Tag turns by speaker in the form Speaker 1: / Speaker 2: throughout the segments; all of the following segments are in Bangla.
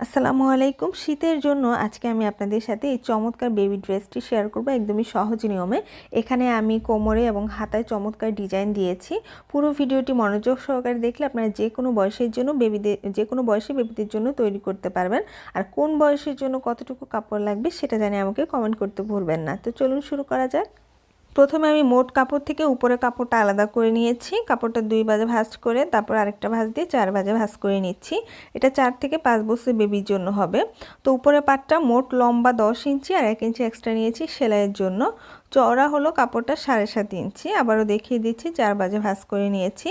Speaker 1: আসসালামু আলাইকুম। শীতের জন্য আজকে আমি আপনাদের সাথে এই চমৎকার বেবি ড্রেসটি শেয়ার করব একদমই সহজ নিয়মে। এখানে আমি কোমরে এবং হাতায় চমৎকার ডিজাইন দিয়েছি। পুরো ভিডিওটি মনোযোগ সহকারে দেখলে আপনারা যে কোনো বয়সের জন্য বেবিদের যে কোনো বয়সে বেবিদের জন্য তৈরি করতে পারবেন। আর কোন বয়সের জন্য কতটুকু কাপড় লাগবে সেটা জানি আমাকে কমেন্ট করতে ভুলবেন না। তো চলুন শুরু করা যাক। প্রথমে আমি মোট কাপড় থেকে উপরে কাপড়টা আলাদা করে নিয়েছি। কাপড়টা দুই বাজে ভাঁজ করে তারপর আরেকটা ভাঁজ দিয়ে চার বাজে ভাঁজ করে নিচ্ছি। এটা চার থেকে পাঁচ বছর বেবির জন্য হবে। তো উপরে পাটটা মোট লম্বা দশ ইঞ্চি আর এক ইঞ্চি এক্সট্রা নিয়েছি সেলাইয়ের জন্য। চওড়া হলো কাপড়টা সাড়ে সাত ইঞ্চি। আবারও দেখিয়ে দিচ্ছি, চার বাজে ভাঁজ করে নিয়েছি।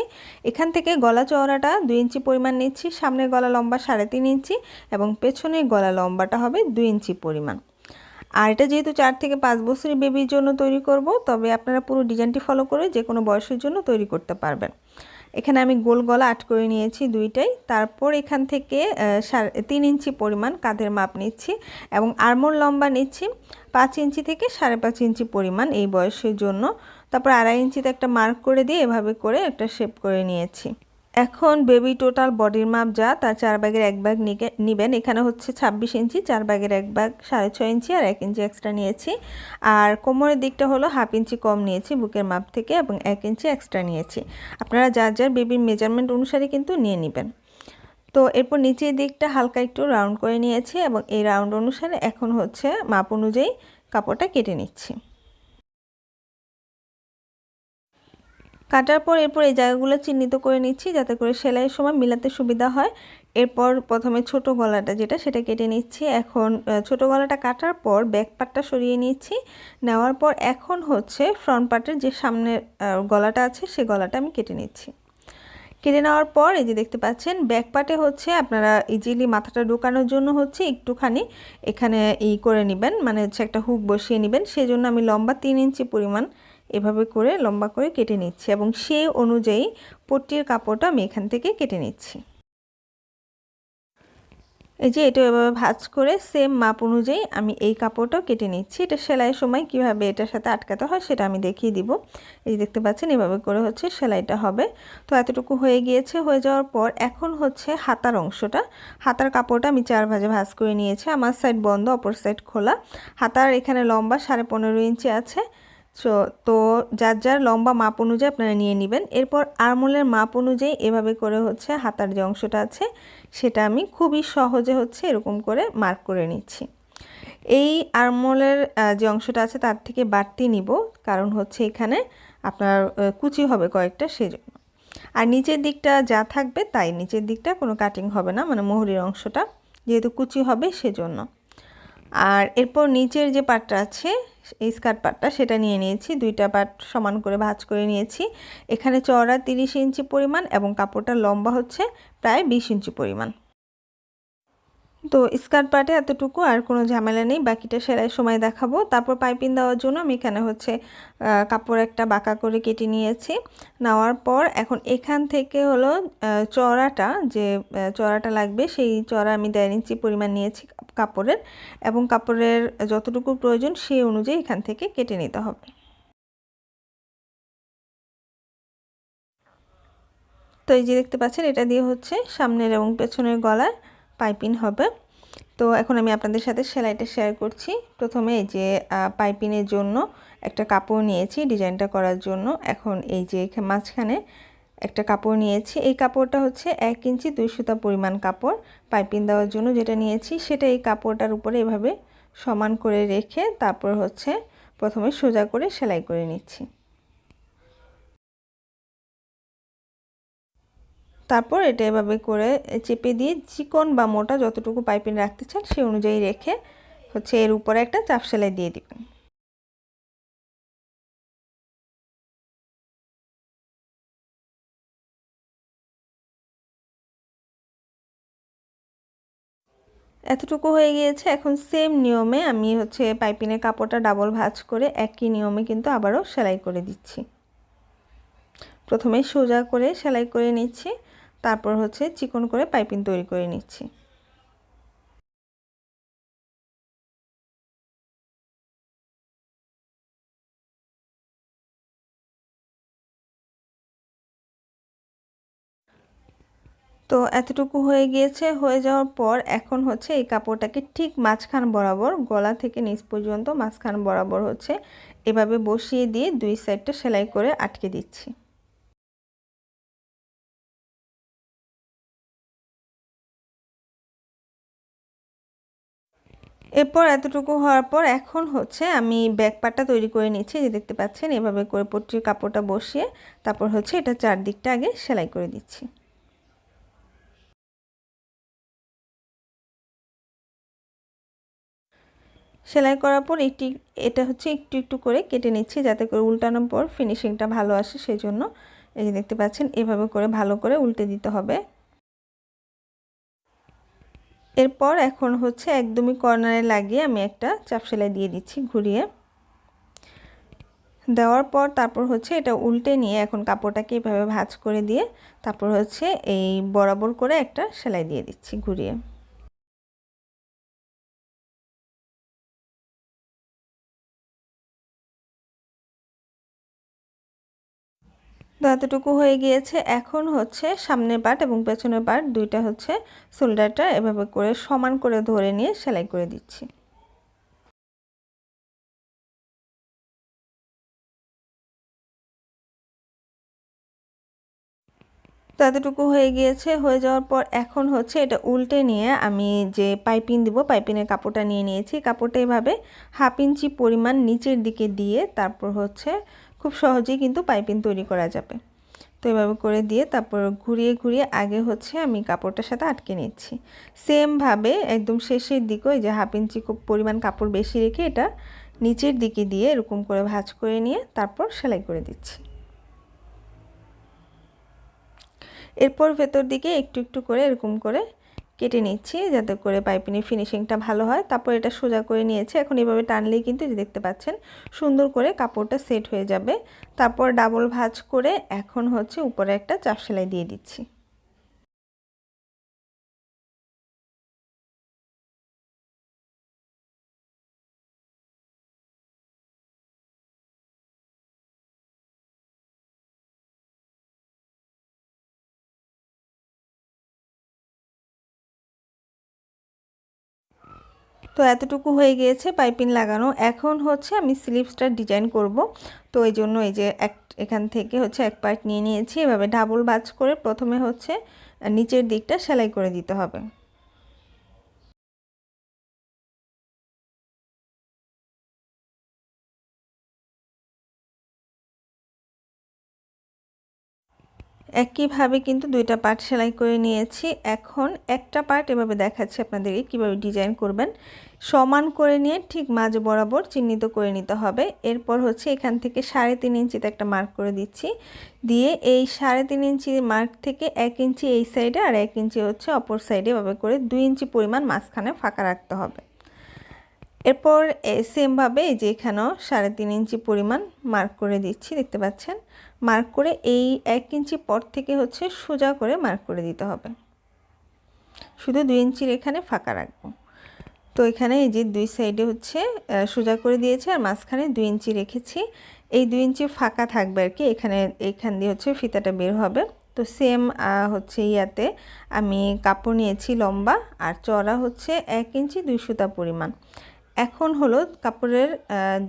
Speaker 1: এখান থেকে গলা চওড়াটা দুই ইঞ্চি পরিমাণ নিচ্ছি। সামনের গলা লম্বা সাড়ে তিন ইঞ্চি এবং পেছনের গলা লম্বাটা হবে দুই ইঞ্চি পরিমাণ। আর এটা যেহেতু চার থেকে পাঁচ বছরের বেবির জন্য তৈরি করব, তবে আপনারা পুরো ডিজাইনটি ফলো করে যে কোনো বয়সের জন্য তৈরি করতে পারবেন। এখানে আমি গোল গলা আট করে নিয়েছি দুইটাই, তারপর এখান থেকে তিন ইঞ্চি পরিমাণ কাঁধের মাপ নিচ্ছি এবং আরমোর লম্বা নিচ্ছি পাঁচ ইঞ্চি থেকে সাড়ে পাঁচ ইঞ্চি পরিমাণ এই বয়সের জন্য। তারপর আড়াই ইঞ্চিতে একটা মার্ক করে দিয়ে এভাবে করে একটা শেপ করে নিয়েছি। এখন বেবি টোটাল বডির মাপ যা তার চার ব্যাগের এক ব্যাগ নেবেন। এখানে হচ্ছে ছাব্বিশ ইঞ্চি, চার ব্যাগের এক ব্যাগ সাড়ে ছয় ইঞ্চি আর এক ইঞ্চি এক্সট্রা নিয়েছি। আর কোমরের দিকটা হলো হাফ ইঞ্চি কম নিয়েছি বুকের মাপ থেকে এবং এক ইঞ্চি এক্সট্রা নিয়েছি। আপনারা যার যার বেবির মেজারমেন্ট অনুসারে কিন্তু নিয়ে নেবেন। তো এরপর নিচের দিকটা হালকা একটু রাউন্ড করে নিয়েছি এবং এই রাউন্ড অনুসারে এখন হচ্ছে মাপ অনুযায়ী কাপড়টা কেটে নিচ্ছি। কাটার পর এরপর এই জায়গাগুলো চিহ্নিত করে নিচ্ছি যাতে করে সেলাইয়ের সময় মিলাতে সুবিধা হয়। এরপর প্রথমে ছোট গলাটা যেটা, সেটা কেটে নিচ্ছি। এখন ছোট গলাটা কাটার পর ব্যাক পার্টটা সরিয়ে নিচ্ছি। নেওয়ার পর এখন হচ্ছে ফ্রন্ট পার্টের যে সামনের গলাটা আছে, সে গলাটা আমি কেটে নিচ্ছি। কেটে নেওয়ার পর এই যে দেখতে পাচ্ছেন ব্যাক পার্টে হচ্ছে আপনারা ইজিলি মাথাটা ঢোকানোর জন্য হচ্ছে একটুখানি এখানে ই করে নেবেন। মানে হচ্ছে একটা হুক বসিয়ে নেবেন। সেজন্য আমি লম্বা তিন ইঞ্চি পরিমাণ এভাবে করে লম্বা করে কেটে নিচ্ছি এবং সেই অনুযায়ী পট্টির কাপড়টা আমি এখান থেকে কেটে নিচ্ছি। এই যে এটা এভাবে ভাজ করে সেম মাপ অনুযায়ী আমি এই কাপড়টাও কেটে নিচ্ছি। এটা সেলাইয়ের সময় কীভাবে এটার সাথে আটকাতে হয় সেটা আমি দেখিয়ে দিব। এই যে দেখতে পাচ্ছেন এভাবে করে হচ্ছে সেলাইটা হবে। তো এতটুকু হয়ে গিয়েছে। হয়ে যাওয়ার পর এখন হচ্ছে হাতার অংশটা। হাতার কাপড়টা আমি চার ভাজে ভাজ করে নিয়েছি। আমার সাইড বন্ধ, অপর সাইড খোলা। হাতার এখানে লম্বা সাড়ে পনেরো ইঞ্চি আছে। সো তো যার যার লম্বা মাপ অনুযায়ী আপনারা নিয়ে নেবেন। এরপর আরমোলের মাপ অনুযায়ী এভাবে করে হচ্ছে হাতার যে অংশটা আছে, সেটা আমি খুবই সহজে হচ্ছে এরকম করে মার্ক করে নিচ্ছি। এই আরমোলের যে অংশটা আছে তার থেকে বাড়তি নিব, কারণ হচ্ছে এখানে আপনার কুচি হবে কয়েকটা সেজন্য। আর নিচের দিকটা যা থাকবে তাই, নিচের দিকটা কোনো কাটিং হবে না মানে মোহরির অংশটা যেহেতু কুচি হবে সেজন্য। আর এরপর নিচের যে পাটটা আছে স্কার্ট পাটটা সেটা নিয়ে নিয়েছি। দুইটা পাট সমান করে ভাজ করে নিয়েছি। এখানে চওড়া তিরিশ ইঞ্চি পরিমাণ এবং কাপড়টা লম্বা হচ্ছে প্রায় বিশ ইঞ্চি পরিমাণ। তো স্কার্ট পার্টে এতটুকু, আর কোনো ঝামেলা নেই। বাকিটা সেলাই সময় দেখাবো। তারপর পাইপিং দেওয়ার জন্য আমি এখানে হচ্ছে কাপড় একটা বাঁকা করে কেটে নিয়েছি। নেওয়ার পর এখন এখান থেকে হলো চড়াটা যে চড়াটা লাগবে, সেই চড়া আমি দেড় ইঞ্চি পরিমাণ নিয়েছি কাপড়ের এবং কাপড়ের যতটুকু প্রয়োজন সেই অনুযায়ী এখান থেকে কেটে নিতে হবে। তো এই যে দেখতে পাচ্ছেন, এটা দিয়ে হচ্ছে সামনের এবং পেছনের গলায় পাইপিং হবে। তো এখন আমি আপনাদের সাথে সেলাইটা শেয়ার করছি। প্রথমে এই যে পাইপিংয়ের জন্য একটা কাপড় নিয়েছি, ডিজাইনটা করার জন্য। এখন এই যে মাঝখানে একটা কাপড় নিয়েছি। এই কাপড়টা হচ্ছে এক ইঞ্চি দুই সুতা পরিমাণ কাপড় পাইপিং দেওয়ার জন্য যেটা নিয়েছি। সেটা এই কাপড়টার উপরে এভাবে সমান করে রেখে তারপর হচ্ছে প্রথমে সোজা করে সেলাই করে নিচ্ছি। তারপর এটা এভাবে করে চেপে দিয়ে চিকন বা মোটা যতটুকু পাইপিং রাখতে চান সেই অনুযায়ী রেখে হচ্ছে এর উপরে একটা চাপ সেলাই দিয়ে দিবেন। এতটুকু হয়ে গিয়েছে। এখন সেম নিয়মে আমি হচ্ছে পাইপিনের কাপড়টা ডাবল ভাজ করে একই নিয়মে কিন্তু আবারও সেলাই করে দিচ্ছি। প্রথমে সোজা করে সেলাই করে নিচ্ছি। তারপর হচ্ছে চিকন করে পাইপিং তৈরি করে নিচ্ছি। তো এতটুকু হয়ে গিয়েছে, হয়ে যাওয়ার পর এখন হচ্ছে এই কাপড়টাকে ঠিক মাঝখান বরাবর, গলা থেকে নিচ পর্যন্ত মাঝখান বরাবর হচ্ছে এভাবে বসিয়ে দিয়ে দুই সাইডটা সেলাই করে আটকে দিচ্ছি। এরপর এতটুকু হওয়ার পর এখন হচ্ছে আমি ব্যাক পাটটা তৈরি করে নিচ্ছি যে দেখতে পাচ্ছেন, এভাবে করে পট্টির কাপড়টা বসিয়ে তারপর হচ্ছে এটা চারদিকটা আগে সেলাই করে দিচ্ছি। সেলাই করার পর একটি, এটা হচ্ছে একটু একটু করে কেটে নিচ্ছি যাতে করে উল্টানোর পর ফিনিশিংটা ভালো আসে সেই জন্য এই যে দেখতে পাচ্ছেন, এভাবে করে ভালো করে উল্টে দিতে হবে। এরপর এখন হচ্ছে একদমই কর্নারে লাগিয়ে আমি একটা চাপ সেলাই দিয়ে দিচ্ছি ঘুরিয়ে। দেওয়ার পর তারপর হচ্ছে এটা উল্টে নিয়ে এখন কাপড়টাকে এভাবে ভাঁজ করে দিয়ে তারপর হচ্ছে এই বরাবর করে একটা সেলাই দিয়ে দিচ্ছি ঘুরিয়ে। তো এতটুকু হয়ে গিয়েছে। এখন হচ্ছে সামনের পার্ট এবং পেছনের পার্ট দুইটা হচ্ছে শোল্ডারটা এভাবে করে সমান করে ধরে নিয়ে সেলাই করে দিচ্ছি। তো এতটুকু হয়ে গিয়েছে। হয়ে যাওয়ার পর এখন হচ্ছে এটা উল্টে নিয়ে আমি যে পাইপিং দিব, পাইপিংয়ের কাপড়টা নিয়ে নিয়েছি। কাপড়টা এভাবে হাফ ইঞ্চি পরিমাণ নিচের দিকে দিয়ে তারপর হচ্ছে খুব সহজেই কিন্তু পাইপিং তৈরি করা যাবে। তো এভাবে করে দিয়ে তারপর ঘুরিয়ে ঘুরিয়ে আগে হচ্ছে আমি কাপড়টার সাথে আটকে নিচ্ছি। সেমভাবে একদম শেষের দিকে ওই যে হাফ ইঞ্চি খুব পরিমাণ কাপড় বেশি রেখে এটা নিচের দিকে দিয়ে এরকম করে ভাঁজ করে নিয়ে তারপর সেলাই করে দিচ্ছি। এরপর ভেতর দিকে একটু একটু করে এরকম করে কেটে নিচ্ছি যাতে করে পাইপিনের ফিনিশিংটা ভালো হয়। তারপর এটা সোজা করে নিয়েছে। এখন এভাবে টানলেই কিন্তু দেখতে পাচ্ছেন, সুন্দর করে কাপড়টা সেট হয়ে যাবে। তারপর ডাবল ভাজ করে এখন হচ্ছে উপরে একটা চাপ সেলাই দিয়ে দিচ্ছি। তো এতটুকু হয়ে গিয়েছে পাইপিং লাগানো। এখন হচ্ছে আমি স্লিপসটা ডিজাইন করব। তো এই জন্য এই যে এক, এখান থেকে হচ্ছে এক পার্ট নিয়ে নিয়েছি। এভাবে ডাবল বাজ করে প্রথমে হচ্ছে নিচের দিকটা সেলাই করে দিতে হবে। একইভাবে কিন্তু দুইটা পার্ট সেলাই করে নিয়েছি। এখন একটা পার্ট এভাবে দেখাচ্ছি আপনাদেরকে কীভাবে ডিজাইন করবেন। সমান করে নিয়ে ঠিক মাঝ বরাবর চিহ্নিত করে নিতে হবে। এরপর হচ্ছে এখান থেকে সাড়ে তিন ইঞ্চিতে একটা মার্ক করে দিচ্ছি। দিয়ে এই সাড়ে তিন ইঞ্চি মার্ক থেকে এক ইঞ্চি এই সাইডে আর এক ইঞ্চি হচ্ছে অপর সাইডে এভাবে করে দুই ইঞ্চি পরিমাণ মাঝখানে ফাঁকা রাখতে হবে। এরপর সেমভাবে এই যে এখানেও সাড়ে তিন ইঞ্চি পরিমাণ মার্ক করে দিচ্ছি, দেখতে পাচ্ছেন? মার্ক করে এই এক ইঞ্চি পর থেকে হচ্ছে সোজা করে মার্ক করে দিতে হবে। শুধু দুই ইঞ্চির এখানে ফাঁকা রাখব। তো এখানে এই যে দুই সাইডে হচ্ছে সোজা করে দিয়েছে আর মাঝখানে দুই ইঞ্চি রেখেছি। এই দুই ইঞ্চি ফাঁকা থাকবে আর কি, এখানে এইখান দিয়ে হচ্ছে ফিতাটা বের হবে। তো সেম হচ্ছে ইয়াতে আমি কাপড় নিয়েছি লম্বা আর চড়া হচ্ছে এক ইঞ্চি দুই সুতা পরিমাণ। এখন হলো কাপড়ের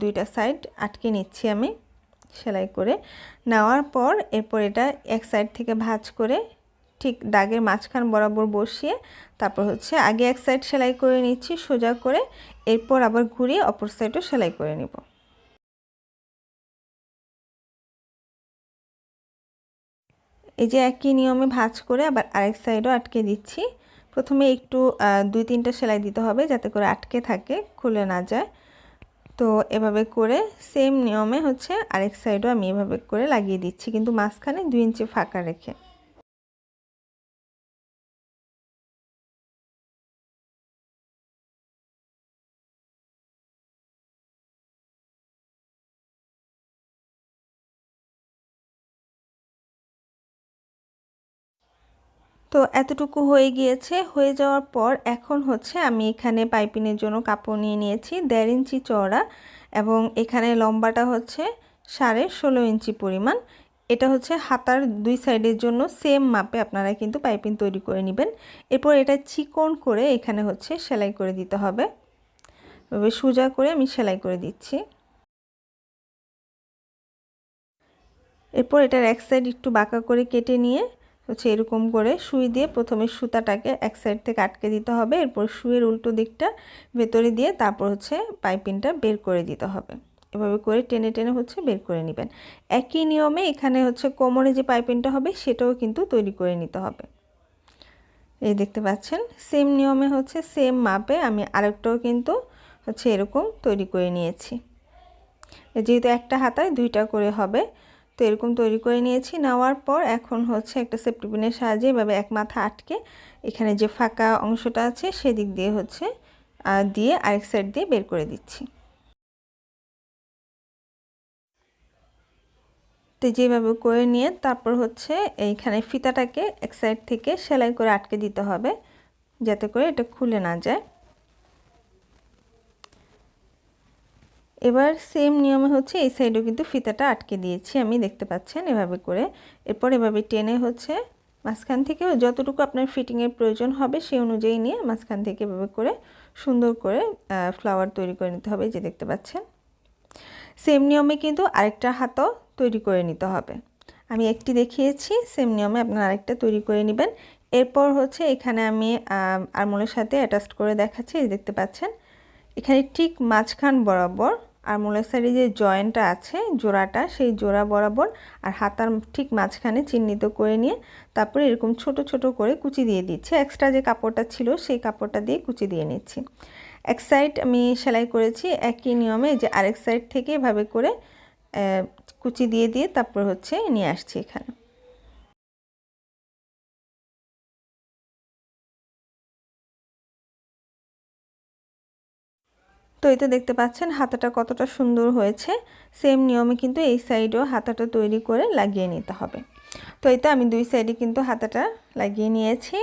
Speaker 1: দুইটা সাইড আটকে নিচ্ছি আমি সেলাই করে। নেওয়ার পর এরপর এটা এক সাইড থেকে ভাঁজ করে ঠিক দাগের মাঝখান বরাবর বসিয়ে তারপর হচ্ছে আগে এক সাইড সেলাই করে নিচ্ছি সোজা করে, এরপর আবার ঘুরিয়ে অপর সাইডও সেলাই করে নিব। এই যে একই নিয়মে ভাঁজ করে আবার আরেক সাইডও আটকে দিচ্ছি। প্রথমে একটু দুই তিনটা সেলাই দিতে হবে যাতে করে আটকে থাকে, খুলে না যায়। তো এভাবে করে সেম নিয়মে হচ্ছে আরেক সাইডও আমি এভাবে করে লাগিয়ে দিচ্ছি, কিন্তু মাঝখানে দুই ইঞ্চি ফাঁকা রেখে। তো এতটুকু হয়ে গিয়েছে। হয়ে যাওয়ার পর এখন হচ্ছে আমি এখানে পাইপিনের জন্য কাপড় নিয়ে নিয়েছি দেড় ইঞ্চি চওড়া এবং এখানে লম্বাটা হচ্ছে সাড়ে ষোলো ইঞ্চি পরিমাণ। এটা হচ্ছে হাতার দুই সাইডের জন্য সেম মাপে আপনারা কিন্তু পাইপিং তৈরি করে নেবেন। এরপর এটা চিকন করে এখানে হচ্ছে সেলাই করে দিতে হবে। সোজা করে আমি সেলাই করে দিচ্ছি। এরপর এটার এক সাইড একটু বাঁকা করে কেটে নিয়ে হচ্ছে এরকম করে সুই দিয়ে প্রথমে সুতাটাকে এক সাইড থেকে আটকে দিতে হবে। এরপর সুইয়ের উল্টো দিকটা ভেতরে দিয়ে তারপর হচ্ছে পাইপিংটা বের করে দিতে হবে। এভাবে করে টেনে টেনে হচ্ছে বের করে নেবেন। একই নিয়মে এখানে হচ্ছে কোমরে যে পাইপিংটা হবে সেটাও কিন্তু তৈরি করে নিতে হবে। এই দেখতে পাচ্ছেন সেম নিয়মে হচ্ছে সেম মাপে আমি আরেকটাও কিন্তু হচ্ছে এরকম তৈরি করে নিয়েছি। যেহেতু একটা হাতায় দুইটা করে হবে তো এরকম তৈরি করে নিয়েছি। নেওয়ার পর এখন হচ্ছে একটা সেপ্টিপিনের সাহায্যে এভাবে এক মাথা আটকে এখানে যে ফাঁকা অংশটা আছে সেদিক দিয়ে হচ্ছে দিয়ে আরেক সাইড দিয়ে বের করে দিচ্ছি। তো যেভাবে করে নিয়ে তারপর হচ্ছে এইখানে ফিতাটাকে এক সাইড থেকে সেলাই করে আটকে দিতে হবে, যাতে করে এটা খুলে না যায়। এবার সেম নিয়মে হচ্ছে এই সাইডেও কিন্তু ফিতাটা আটকে দিয়েছি আমি, দেখতে পাচ্ছেন এভাবে করে। এরপর এভাবে টেনে হচ্ছে মাঝখান থেকে যতটুকু আপনার ফিটিংয়ের প্রয়োজন হবে সেই অনুযায়ী নিয়ে মাঝখান থেকে এভাবে করে সুন্দর করে ফ্লাওয়ার তৈরি করে নিতে হবে যে দেখতে পাচ্ছেন। সেম নিয়মে কিন্তু আরেকটা হাতও তৈরি করে নিতে হবে। আমি একটি দেখিয়েছি সেম নিয়মে আপনার আরেকটা তৈরি করে নেবেন। এরপর হচ্ছে এখানে আমি আরমোলের সাথে অ্যাটাস্ট করে দেখাচ্ছি দেখতে পাচ্ছেন। এখানে ঠিক মাঝখান বরাবর আর মোলের সাইডে যে জয়েন্টটা আছে, জোড়াটা, সেই জোড়া বরাবর আর হাতার ঠিক মাঝখানে চিহ্নিত করে নিয়ে তারপরে এরকম ছোট ছোট করে কুচি দিয়ে দিচ্ছি। এক্সট্রা যে কাপড়টা ছিল সেই কাপড়টা দিয়ে কুচি দিয়ে নিচ্ছি। এক সাইড আমি সেলাই করেছি, একই নিয়মে যে আরেক সাইড থেকে এভাবে করে কুচি দিয়ে দিয়ে তারপর হচ্ছে নিয়ে আসছি এখানে। তো এই তো দেখতে পাচ্ছেন, হাতাটা কতটা সুন্দর হয়েছে। সেম নিয়মে কিন্তু এই সাইডেও হাতাটা তৈরি করে লাগিয়ে নিতে হবে। তো এই তো আমি দুই সাইডে কিন্তু হাতাটা লাগিয়ে নিয়েছি।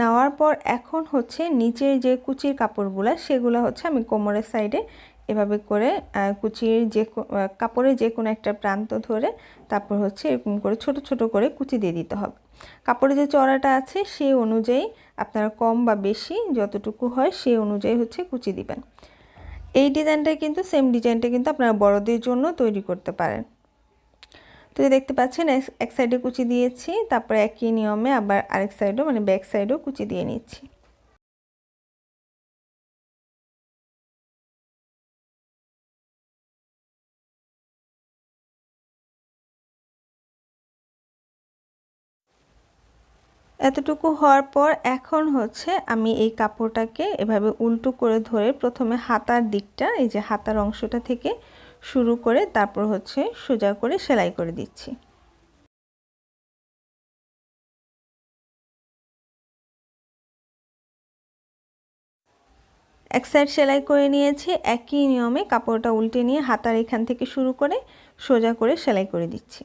Speaker 1: নেওয়ার পর এখন হচ্ছে নিচের যে কুচির কাপড়গুলো, সেগুলো হচ্ছে আমি কোমরের সাইডে এভাবে করে কুচির যে কাপড়ের যে কোনো একটা প্রান্ত ধরে তারপর হচ্ছে এরকম করে ছোট ছোট করে কুচি দিয়ে দিতে হবে। কাপড়ের যে চড়াটা আছে, সেই অনুযায়ী আপনারা কম বা বেশি যতটুকু হয়, সেই অনুযায়ী হচ্ছে কুচি দিবেন। এই ডিজাইনটাই কিন্তু সেম ডিজাইনটা কিন্তু আপনারা বড়দের জন্য তৈরি করতে পারেন। তো দেখতে পাচ্ছেন, এক সাইডে কুচি দিয়েছি, তারপরে একই নিয়মে আবার আরেক সাইডও মানে ব্যাক সাইডও কুচি দিয়ে নিচ্ছি। এতটুকু হওয়ার পর এখন হচ্ছে আমি এই কাপড়টাকে এভাবে উল্টো করে ধরে প্রথমে হাতার দিকটা, এই যে হাতার অংশটা থেকে শুরু করে তারপর হচ্ছে সোজা করে সেলাই করে দিচ্ছি। এক সাইড সেলাই করে নিয়েছি, একই নিয়মে কাপড়টা উল্টে নিয়ে হাতার এখান থেকে শুরু করে সোজা করে সেলাই করে দিচ্ছি।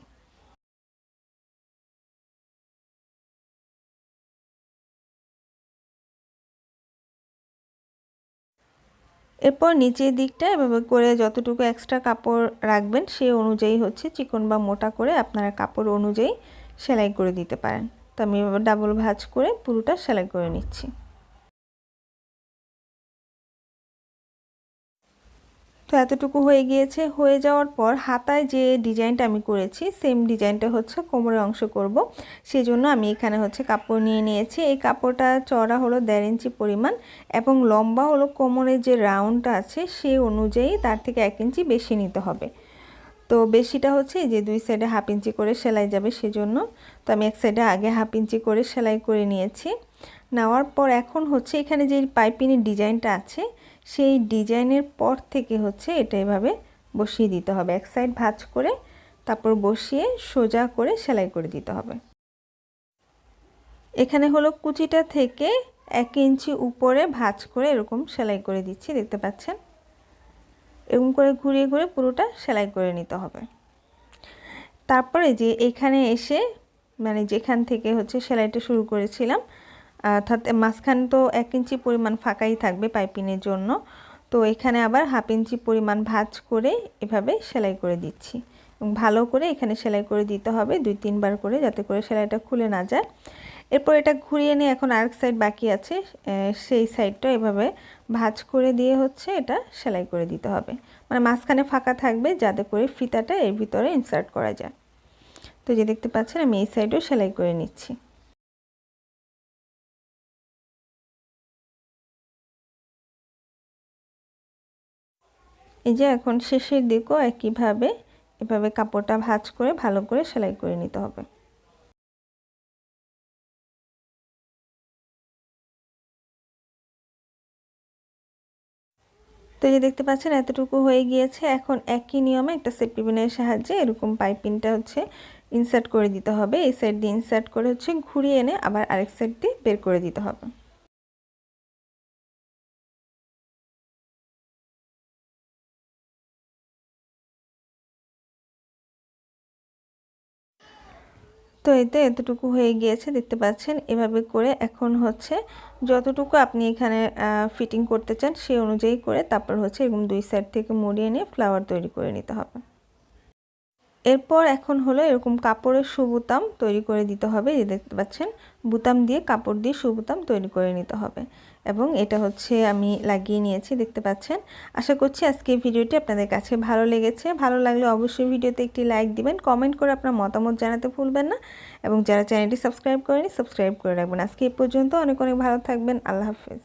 Speaker 1: এরপর নিচের দিকটা এভাবে করে যতটুকু এক্সট্রা কাপড় রাখবেন সেই অনুযায়ী হচ্ছে চিকন বা মোটা করে আপনারা কাপড় অনুযায়ী সেলাই করে দিতে পারেন। তো আমি এভাবে ডাবল ভাজ করে পুরোটা সেলাই করে নিচ্ছি। তো এতটুকু হয়ে গিয়েছে। হয়ে যাওয়ার পর হাতায় যে ডিজাইনটা আমি করেছি, সেম ডিজাইনটা হচ্ছে কোমরের অংশ করব। সেই জন্য আমি এখানে হচ্ছে কাপড় নিয়ে নিয়েছি। এই কাপড়টা চড়া হলো দেড় ইঞ্চি পরিমাণ এবং লম্বা হলো কোমরের যে রাউন্ডটা আছে সেই অনুযায়ী তার থেকে এক ইঞ্চি বেশি নিতে হবে। তো বেশিটা হচ্ছে যে দুই সাইডে হাফ ইঞ্চি করে সেলাই যাবে সেজন্য। তো আমি এক সাইডে আগে হাফ ইঞ্চি করে সেলাই করে নিয়েছি। নেওয়ার পর এখন হচ্ছে এখানে যে পাইপিনের ডিজাইনটা আছে সেই ডিজাইনের পর থেকে হচ্ছে এটা এভাবে বসিয়ে দিতে হবে। এক সাইড ভাজ করে তারপর বসিয়ে সোজা করে সেলাই করে দিতে হবে। এখানে হলো কুচিটা থেকে এক ইঞ্চি উপরে ভাজ করে এরকম সেলাই করে দিচ্ছি, দেখতে পাচ্ছেন? এরকম করে ঘুরিয়ে ঘুরে পুরোটা সেলাই করে নিতে হবে। তারপরে যে এখানে এসে মানে যেখান থেকে হচ্ছে সেলাইটা শুরু করেছিলাম অর্থাৎ মাঝখান তো এক ইঞ্চি পরিমাণ ফাঁকাই থাকবে পাইপিনের জন্য। তো এখানে আবার হাফ ইঞ্চি পরিমাণ ভাজ করে এভাবে সেলাই করে দিচ্ছি। ভালো করে এখানে সেলাই করে দিতে হবে দুই, তিনবার করে যাতে করে সেলাইটা খুলে না যায়। এরপর এটা ঘুরিয়ে নিয়ে এখন আরেক সাইড বাকি আছে সেই সাইডটা এভাবে ভাজ করে দিয়ে হচ্ছে এটা সেলাই করে দিতে হবে। মানে মাঝখানে ফাঁকা থাকবে যাতে করে ফিতাটা এর ভিতরে ইনসার্ট করা যায়। তো যে দেখতে পাচ্ছেন আমি এই সাইডেও সেলাই করে নিচ্ছি। এই যে এখন শেষের দিকেও একইভাবে, এভাবে কাপড়টা ভাঁজ করে, ভালো করে সেলাই করে নিতে হবে। তো যে দেখতে পাচ্ছেন, এতটুকু হয়ে গিয়েছে। এখন একই নিয়মে একটা সেপিবিনের সাহায্যে এরকম পাইপিংটা হচ্ছে ইনসার্ট করে দিতে হবে। এই সাইড দিয়ে ইনসার্ট করে হচ্ছে ঘুরিয়ে এনে আবার আরেক সাইড দিয়ে বের করে দিতে হবে। তো এতে এতটুকু হয়ে গিয়েছে, দেখতে পাচ্ছেন। এভাবে করে এখন হচ্ছে যতটুকু আপনি এখানে ফিটিং করতে চান সেই অনুযায়ী করে তারপর হচ্ছে এরকম দুই সাইড থেকে মুড়িয়ে নিয়ে ফ্লাওয়ার তৈরি করে নিতে হবে। এরপর এখন হলো এরকম কাপড়ের সুবুতাম তৈরি করে দিতে হবে। এই দেখতে পাচ্ছেন, বুতাম দিয়ে কাপড় দিয়ে সুবুতাম তৈরি করে নিতে হবে। এবং এটা হচ্ছে আমি লাগিয়ে নিয়েছি, দেখতে পাচ্ছেন। আশা করছি আজকে ভিডিওটি আপনাদের কাছে ভালো লেগেছে। ভালো লাগলে অবশ্যই ভিডিওতে একটি লাইক দিবেন, কমেন্ট করে আপনার মতামত জানাতে ভুলবেন না। এবং যারা চ্যানেলটি সাবস্ক্রাইব করেনি সাবস্ক্রাইব করে রাখবেন। আজকে এ পর্যন্ত অনেক অনেক ভালো থাকবেন, আল্লাহ হাফেজ।